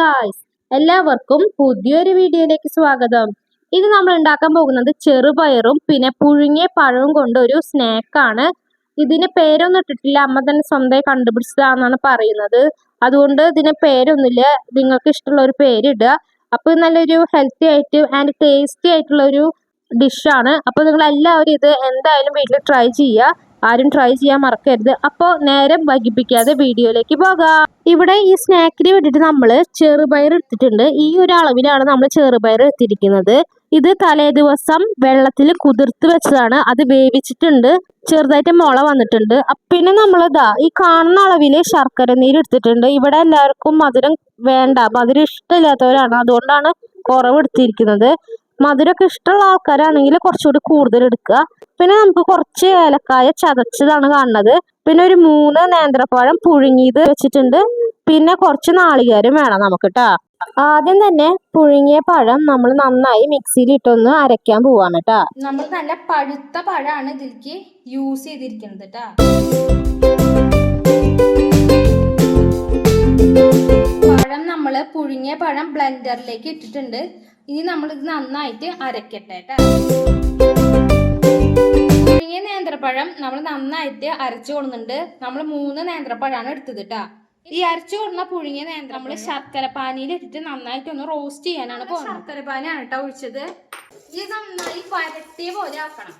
Guys എല്ലാവർക്കും പുതിയൊരു വീഡിയോയിലേക്ക് സ്വാഗതം. ഇത് നമ്മൾ ഉണ്ടാക്കാൻ പോകുന്നത് ചെറുപയറും പിന്നെ പുഴുങ്ങിയ പഴവും കൊണ്ട് ഒരു സ്നാക്കാണ് ഇതിന് പേരൊന്നും ഇട്ടിട്ടില്ല. അമ്മ തന്നെ സ്വന്തമായി കണ്ടുപിടിച്ചതാണെന്നാണ് പറയുന്നത്. അതുകൊണ്ട് ഇതിന് പേരൊന്നുമില്ല. നിങ്ങൾക്ക് ഇഷ്ടമുള്ള ഒരു പേരിടുക അപ്പോൾ നല്ലൊരു ഹെൽത്തി ആയിട്ട് ആൻഡ് ടേസ്റ്റി ആയിട്ടുള്ള ഒരു ഡിഷാണ് അപ്പോൾ നിങ്ങൾ എല്ലാവരും ഇത് എന്തായാലും വീട്ടിൽ ട്രൈ ചെയ്യുക. ആരും ട്രൈ ചെയ്യാൻ മറക്കരുത്. അപ്പോൾ നേരം വൈകിപ്പിക്കാതെ വീഡിയോയിലേക്ക് പോകാം. ഇവിടെ ഈ സ്നാക്കിന് വേണ്ടിയിട്ട് നമ്മൾ ചെറുപയർ എടുത്തിട്ടുണ്ട്. ഈ ഒരു അളവിലാണ് നമ്മൾ ചെറുപയർ എടുത്തിരിക്കുന്നത്. ഇത് തലേ ദിവസം വെള്ളത്തിൽ കുതിർത്ത് വെച്ചതാണ്. അത് വേവിച്ചിട്ടുണ്ട്. ചെറുതായിട്ട് മുള വന്നിട്ടുണ്ട്. പിന്നെ നമ്മളിതാ ഈ കാണുന്ന അളവിൽ ശർക്കര നീര് എടുത്തിട്ടുണ്ട്. ഇവിടെ എല്ലാവർക്കും മധുരം വേണ്ട മധുരം ഇഷ്ടമില്ലാത്തവരാണ്. അതുകൊണ്ടാണ് കുറവ് എടുത്തിരിക്കുന്നത്. മധുരമൊക്കെ ഇഷ്ടമുള്ള ആൾക്കാരാണെങ്കിൽ കുറച്ചുകൂടി കൂടുതൽ എടുക്കുക. പിന്നെ നമുക്ക് കുറച്ച് ഏലക്കായ ചതച്ചതാണ് കാണുന്നത്. പിന്നെ ഒരു മൂന്ന് നേന്ത്രപ്പഴം പുഴുങ്ങിയത് വെച്ചിട്ടുണ്ട്. പിന്നെ കുറച്ച് നാളികേരം വേണം നമുക്ക് കേട്ടോ ആദ്യം തന്നെ പുഴുങ്ങിയ പഴം നമ്മൾ നന്നായി മിക്സിയിൽ ഇട്ടൊന്ന് അരയ്ക്കാൻ പോവാണ് കേട്ടോ. നമ്മൾ നല്ല പഴുത്ത പഴമാണ് ഇതിലേക്ക് യൂസ് ചെയ്തിരിക്കുന്നത് കേട്ടാ. പഴം നമ്മൾ പുഴുങ്ങിയ പഴം ബ്ലെൻഡറിലേക്ക് ഇട്ടിട്ടുണ്ട്. ഇനി നമ്മൾ ഇത് നന്നായിട്ട് അരക്കട്ടെ കേട്ടോ പുഴുങ്ങിയ നേന്ത്രപ്പഴം നമ്മൾ നന്നായിട്ട് അരച്ചു കൊടുക്കുന്നുണ്ട്. നമ്മൾ മൂന്ന് നേന്ത്രപ്പഴമാണ് എടുത്തത് കേട്ടാ ഈ അരച്ചു കൊടുക്കുന്ന പുഴുങ്ങിയ നേന്ത്രം നമ്മൾ ശർക്കര പാനിയിൽ ഇട്ടിട്ട് നന്നായിട്ട് ഒന്ന് റോസ്റ്റ് ചെയ്യാനാണ് പോകുന്നത് ശർക്കര പാനിയാണ് കേട്ടോ ഒഴിച്ചത്. ഇത് നന്നായി പരട്ടിയ പോലെ ആക്കണം.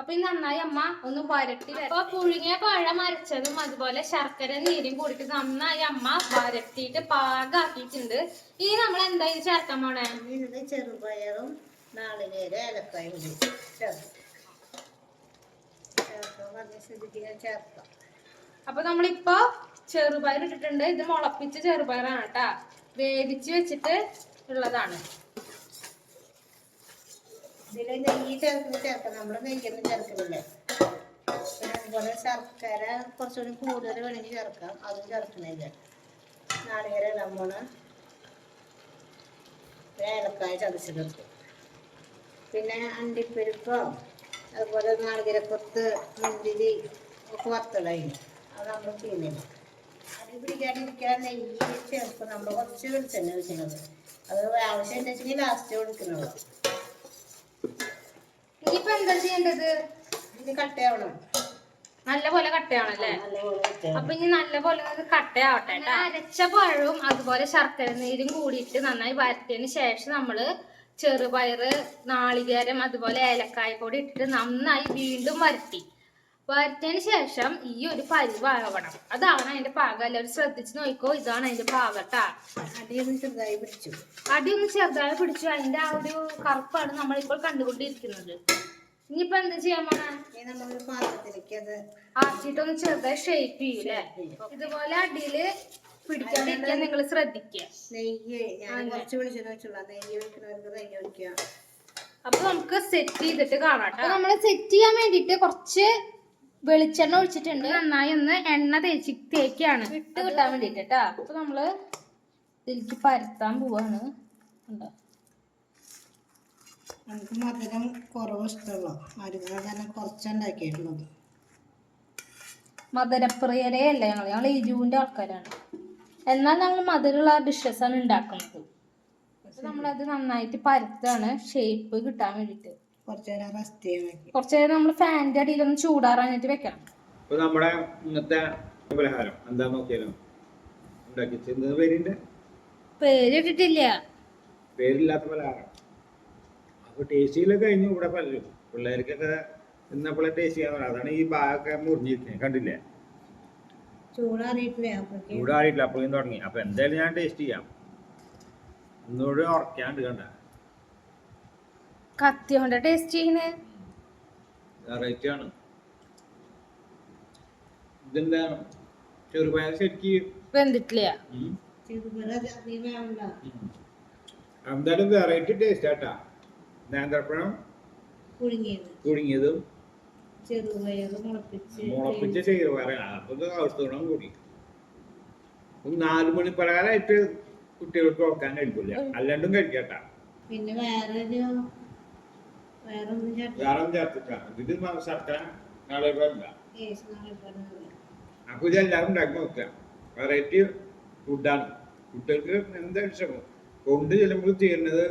അപ്പൊ ഇത് നന്നായി അമ്മ ഒന്ന് വരട്ടി. അപ്പൊ പുഴുങ്ങിയ പഴം അരച്ചതും അതുപോലെ ശർക്കര നീരും കൂടിയിട്ട് നന്നായി അമ്മ വരട്ടിയിട്ട് പാകാക്കിയിട്ടുണ്ട്. ഇനി നമ്മൾ എന്തായി ഇത് ചേർക്കാൻ പോണേ? ചെറുപയറും നാളികേര ഏലക്കായും ചേർക്കാം. അപ്പൊ നമ്മളിപ്പോ ചെറുപയർ ഇട്ടിട്ടുണ്ട്. ഇത് മുളപ്പിച്ച ചെറുപയറാണ് കേട്ടാ. വേവിച്ച് വെച്ചിട്ട് ഉള്ളതാണ്. ഇതിൽ നെയ്യ് ചേർക്കുന്ന ചേർക്കാം നമ്മൾ നെയ്യൊന്നും ചേർക്കുന്നില്ല പിന്നെ അതുപോലെ ശർക്കര കുറച്ചുകൂടി കൂടുതൽ വേണമെങ്കിൽ ചേർക്കാം അതും ചേർക്കുന്നില്ല നാളികേര ഇടാൻ പിന്നെ ഏലക്കായ ചതച്ചെടുക്കും പിന്നെ അണ്ടിപ്പരിപ്പോ അതുപോലെ നാളികേരക്കൊത്ത് മുന്തിരി ഒക്കെ വറുത്തിടായി അത് നമ്മൾ ചെയ്യുന്നില്ല. അടി പിടിക്കാതിരിക്കാൻ നെയ്യ് ചേർക്കും നമ്മൾ കുറച്ച് വെളിച്ചെണ്ണ വെച്ചിട്ടുണ്ട് അത് ആവശ്യം ലാസ്റ്റ് ഇനിയിപ്പോ എന്താ ചെയ്യേണ്ടത്? ഇത് കട്ടയാവണം നല്ലപോലെ കട്ടയാണല്ലേ അപ്പൊ ഇനി നല്ലപോലെ കട്ടയാവട്ടെ ട്ടാ. അരച്ച പഴവും അതുപോലെ ശർക്കര നീരും കൂടിയിട്ട് നന്നായി വരട്ടിയതിന് ശേഷം നമ്മൾ ചെറുപയറ് നാളികേരം അതുപോലെ ഏലക്കായ പൊടി ഇട്ടിട്ട് നന്നായി വീണ്ടും വരട്ടി. വരട്ടിയതിന് ശേഷം ഈ ഒരു പരിവാകണം അതാണ് അതിന്റെ പാകം. എല്ലാവരും ശ്രദ്ധിച്ചു നോക്കോ. ഇതാണ് അതിന്റെ പാകട്ടാ അടിയൊന്ന് ചെറുതായി പിടിച്ചു. അടി ഒന്ന് ചെറുതായി പിടിച്ചു. അതിന്റെ ആ ഒരു കറുപ്പാണ് നമ്മളിപ്പോൾ കണ്ടുകൊണ്ടിരിക്കുന്നത്. ഇനിയിപ്പോ എന്താ ചെയ്യാൻ പോണേ? പാത്രത്തിലേക്ക് അത് ആക്കിയിട്ടൊന്ന് ചെറുതായി ഷേപ്പ് ചെയ്യൂലേ ഇതുപോലെ അടിയിൽ പിടിക്കാതിരിക്കാൻ നിങ്ങൾ ശ്രദ്ധിക്കുക. നെയ്യ് ഞാൻ കുറച്ച് വെളിച്ചെണ്ണ വെച്ചുള്ള നെയ്യ് വെക്കുന്നവർക്ക് നെയ്യ് അപ്പൊ നമുക്ക് സെറ്റ് ചെയ്തിട്ട് കാണാം. നമ്മൾ സെറ്റ് ചെയ്യാൻ വേണ്ടിട്ട് കുറച്ച് വെളിച്ചെണ്ണ ഒഴിച്ചിട്ടുണ്ട്. നന്നായി ഒന്ന് എണ്ണ തേച്ച് തേക്കാണ്. ഇട്ട് കിട്ടാൻ വേണ്ടിട്ട് കേട്ടാ അപ്പൊ നമ്മൾ ഇതിലേക്ക് പരത്താൻ പോവാണ്. കണ്ടോ? നമുക്ക് മധുരം കുറവ് ഇഷ്ടമുള്ളൂ മരുന്ന് തന്നെ കുറച്ചുണ്ടാക്കിയിട്ടുള്ളത് മധുരപ്രിയരേ അല്ല ഞങ്ങൾ? ഞങ്ങൾ ഇജുവിന്റെ ആൾക്കാരാണ്. എന്നാൽ ഞങ്ങൾ മധുരമുള്ള ഡിഷസ് ആണ് ഉണ്ടാക്കുന്നത്. നമ്മളത് നന്നായിട്ട് പരത്താണ് ഷേപ്പ് കിട്ടാൻ വേണ്ടിട്ട് കുറച്ച് നേരം റെസ്റ്റ് ചെയ്യാൻ വെക്കും. കുറച്ച് നേരം നമ്മൾ ഫാനിന്റെ അടിയിൽ ഒന്ന് ചൂടാറാനായിട്ട് വെക്കണം. അപ്പൊ നമ്മുടെ ഇന്നത്തെ പലഹാരം എന്താ നോക്കിയാലോ? പേരിട്ടിട്ടില്ല. പേരില്ലാത്ത പലഹാരം. അപ്പൊ ടേസ്റ്റിയിലൊക്കെ കഴിഞ്ഞു ഇവിടെ പലരും പിള്ളേർക്കൊക്കെ ഇന്നപ്പോഴെ ടേസ്റ്റ് ചെയ്യാൻ പറയാം അതാണ് ഈ ഭാഗമൊക്കെ മുറിഞ്ഞിരിക്കുന്നത് കണ്ടില്ലേ? ചൂടാറിയിട്ടില്ലേ അപ്പോഴും തുടങ്ങി. അപ്പൊ എന്തായാലും ഞാൻ ടേസ്റ്റ് ചെയ്യാം. ഒന്നുകൂടി ഉറക്കാണ്ട് കണ്ട. കത്തി കൊണ്ട് ടേസ്റ്റ് ചെയ്യുന്നത് വെറൈറ്റി ആണ്. ഇതെന്താ ചെറുപയർ ശരിക്ക്? വെന്തിട്ടില്ല. എന്തായാലും വെറൈറ്റി ടേസ്റ്റ് ആട്ടാ. നേന്ത്രപ്പഴം പുഴുങ്ങിയത്. ചെറുപയർ മുളപ്പിച്ച് ചെറുപയറാണ് അപ്പൊ ഔഷധഗുണം കൂടി. നാല് മണി പലഹാരമായിട്ട് കുട്ടികൾക്ക് കൊടുക്കാൻ കഴിക്കില്ല അല്ലാണ്ടും കഴിക്കട്ട. പിന്നെ വേറൊരു വേറൊന്നും ചേർത്തിട്ടാ. ഇത് ശർക്കര നാളെ അപ്പൊ ഇത് എല്ലാവരും ഉണ്ടാക്കി നോക്കാം വെറൈറ്റി ഫുഡാണ് കുട്ടികൾക്ക് എന്താ ഇഷ്ടം? കൊണ്ട് ചെല്ലുമ്പോൾ ചെയ്യുന്നത്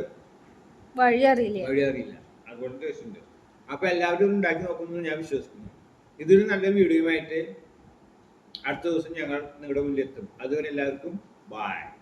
വഴി അറിയില്ലേ? വഴി അറിയില്ല. അതുകൊണ്ട് ടേസ്റ്റ് അപ്പൊ എല്ലാവരും ഉണ്ടാക്കി നോക്കുമെന്ന് ഞാൻ വിശ്വസിക്കുന്നു. ഇതൊരു നല്ല വീഡിയോ ആയിട്ട് അടുത്ത ദിവസം ഞങ്ങൾ നിങ്ങളുടെ മുന്നിൽ എത്തും. അതുവരെ എല്ലാവർക്കും ബായ്